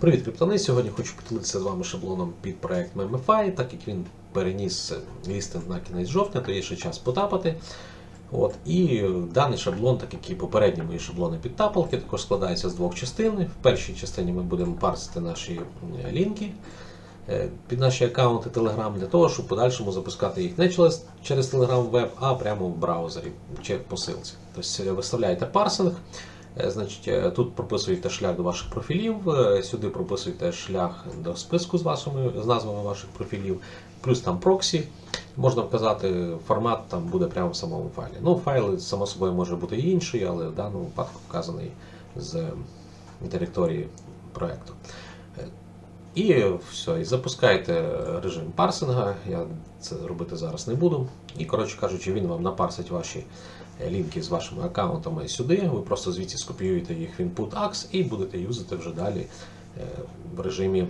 Привіт, криптони! Сьогодні хочу поділитися з вами шаблоном під проект MemFi, так як він переніс лістинг на кінець жовтня, то є ще час потапати. От, І даний шаблон, так як і попередні мої шаблони під тапалки, також складається з двох частин. В першій частині ми будемо парсити наші е, лінки е, під наші аккаунти Telegram для того, щоб в подальшому запускати їх не через, через Telegram Web, а прямо в браузері чи посилці. Тобто виставляєте парсинг. Е, Значить, е, тут прописуєте шлях до ваших профілів, е, сюди прописуєте шлях до списку з вашими з назвами ваших профілів, плюс там проксі. Можна вказати формат, там буде прямо в самому файлі. Ну, файл, само собою, може бути і інший, але в даному випадку вказаний з директорії проєкту. І все, і запускаєте режим парсинга. Я це робити зараз не буду. І, коротше кажучи, він вам напарсить ваші лінки з вашими аккаунтами сюди. Ви просто звідси скопіюєте їх в input AX і будете юзати вже далі е, в режимі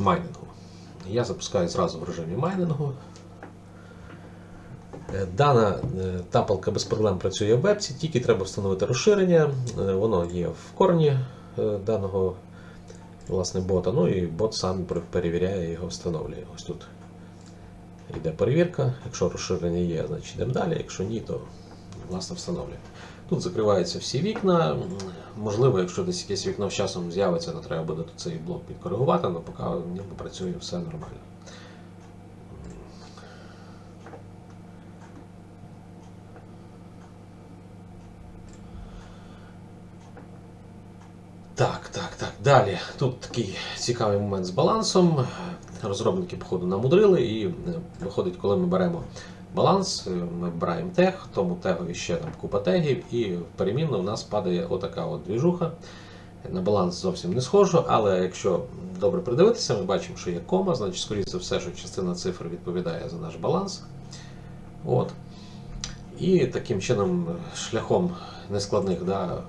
майнінгу. Я запускаю зразу в режимі майнінгу. Е, Дана е, тапалка без проблем працює в вебці, тільки треба встановити розширення. Е, Воно є в корені е, даного власне, бота. Ну і бот сам перевіряє його, встановлює. Ось тут йде перевірка. Якщо розширення є, значить йдемо далі. Якщо ні, то власне встановлюємо. Тут закриваються всі вікна. Можливо, якщо десь якесь вікно з часом з'явиться, то треба буде цей блок підкоригувати, але поки ніби працює все нормально. Так, так, так. Далі. Тут такий цікавий момент з балансом. Розробники, походу, намудрили, і е, виходить, коли ми беремо баланс, е, ми вбираємо тег, тому тегові ще там купа тегів, і перемінно в нас падає отака от двіжуха. На баланс зовсім не схожу, але якщо добре придивитися, ми бачимо, що є кома, значить, скоріше за все, що частина цифр відповідає за наш баланс. От. І таким чином, шляхом нескладних да,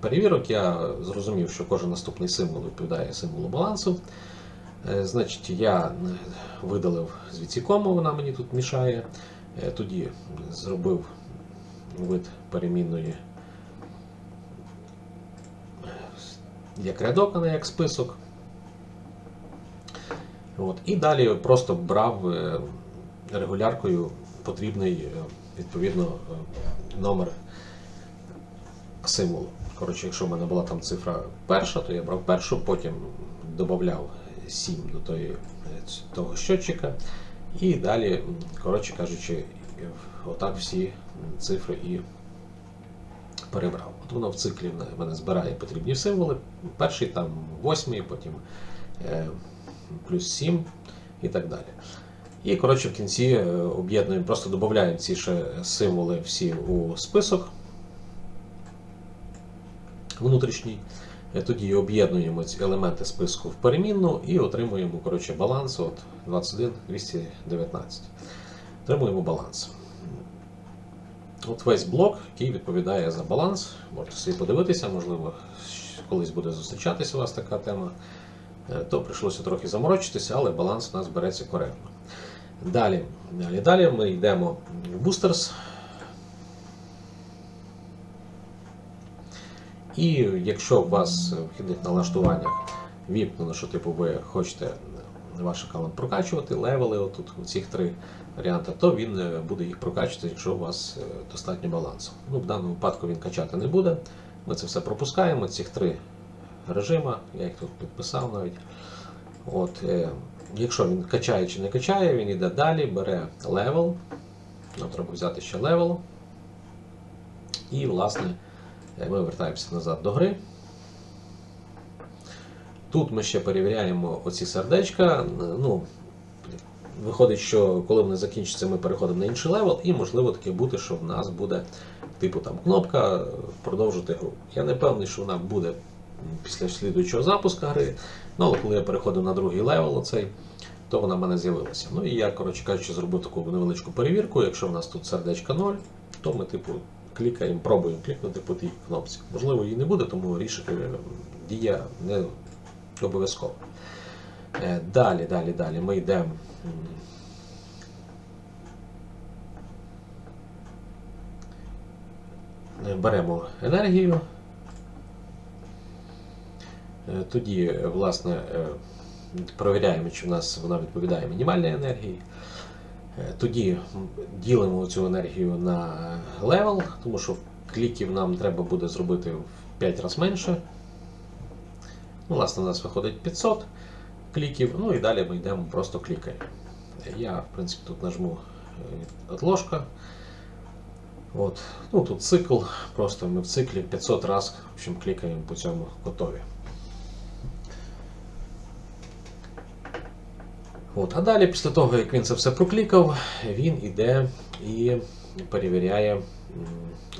перевірок, я зрозумів, що кожен наступний символ відповідає символу балансу. Е, Значить, я е, видалив звідси кому, вона мені тут мішає. Е, Тоді зробив вид перемінної як рядок, а не як список. От. І далі просто брав регуляркою потрібний відповідно номер символу. Коротше, якщо в мене була там цифра перша, то я брав першу, потім додавав 7 до тої, е, того щотчика. І далі, коротше кажучи, е, отак всі цифри і перебрав. От воно в циклі мене збирає потрібні символи. Перший там восьмий, потім е, плюс 7 і так далі. І коротше в кінці е, об'єднуємо, просто додаємо ці ще символи всі у список внутрішній. Е, Тоді об'єднуємо ці елементи списку в перемінну і отримуємо коротше, баланс от 21 219. Отримуємо баланс. От весь блок, який відповідає за баланс. Можете собі подивитися, можливо, колись буде зустрічатися у вас така тема. Е, То прийшлося трохи заморочитися, але баланс у нас береться коректно. Далі, далі, далі ми йдемо в Boosters. І якщо у вас в вхідних налаштуваннях віпнено, що типу ви хочете ваш аккаунт прокачувати, левели, отут цих три варіанти, то він е, буде їх прокачувати, якщо у вас е, достатньо балансу. Ну, в даному випадку він качати не буде. Ми це все пропускаємо, цих три режима, я їх тут підписав навіть. От, е, якщо він качає чи не качає, він йде далі, бере левел. Нам треба взяти ще левел. І, власне, ми вертаємося назад до гри. Тут ми ще перевіряємо оці сердечка. Ну, виходить, що коли вони закінчаться, ми переходимо на інший левел, і можливо таке бути, що в нас буде типу там кнопка е, продовжити гру. Я не певний, що вона буде після слідуючого запуску гри. Ну, але коли я переходив на другий левел, оцей, то вона в мене з'явилася. Ну і я, коротше кажучи, зробив таку невеличку перевірку. Якщо в нас тут сердечка 0, то ми, типу, клікаємо, пробуємо клікнути по тій кнопці. Можливо, її не буде, тому рішення дія не обов'язково. Е, Далі, далі, далі ми йдемо. е, Беремо енергію. Е, Тоді, е, власне, е, провіряємо, чи в нас вона відповідає мінімальній енергії. Е, Тоді ділимо цю енергію на левел, тому що кліків нам треба буде зробити в 5 разів менше. Ну, власне, у нас виходить 500 кліків, ну і далі ми йдемо просто клікаємо. Я, в принципі, тут нажму е, отложка. От. Ну, тут цикл, просто ми в циклі 500 разів в по цьому готові. От. А далі, після того, як він це все проклікав, він іде і перевіряє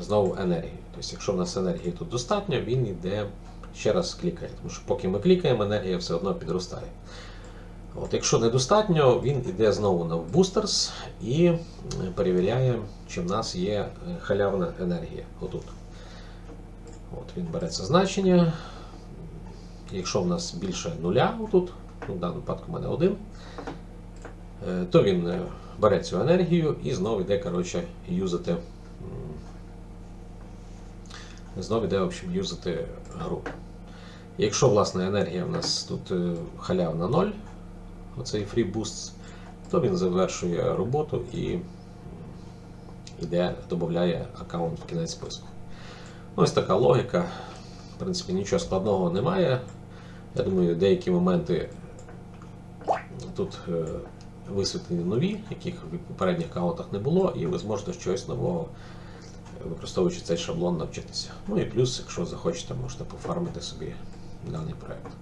знову енергію. Тобто, якщо в нас енергії тут достатньо, він іде ще раз клікає. Тому що поки ми клікаємо, енергія все одно підростає. От, якщо недостатньо, він йде знову на Boosters і перевіряє, чи в нас є е, халявна енергія. Отут. От, він бере це значення. Якщо в нас більше нуля, отут, ну, в даному випадку в мене один, е, то він е, бере цю енергію і знову йде коротше, юзати. Знову йде в общем, юзати гру. Якщо власне енергія в нас тут е, халявна 0, оцей free boost, то він завершує роботу і м, іде, додає аккаунт в кінець списку. Ну, Ось така логіка. В принципі, нічого складного немає. Я думаю, деякі моменти тут е, висвітлені нові, яких в попередніх аккаунтах не було, і ви зможете щось нового, е, використовуючи цей шаблон, навчитися. Ну і плюс, якщо захочете, можете пофармити собі даний проект.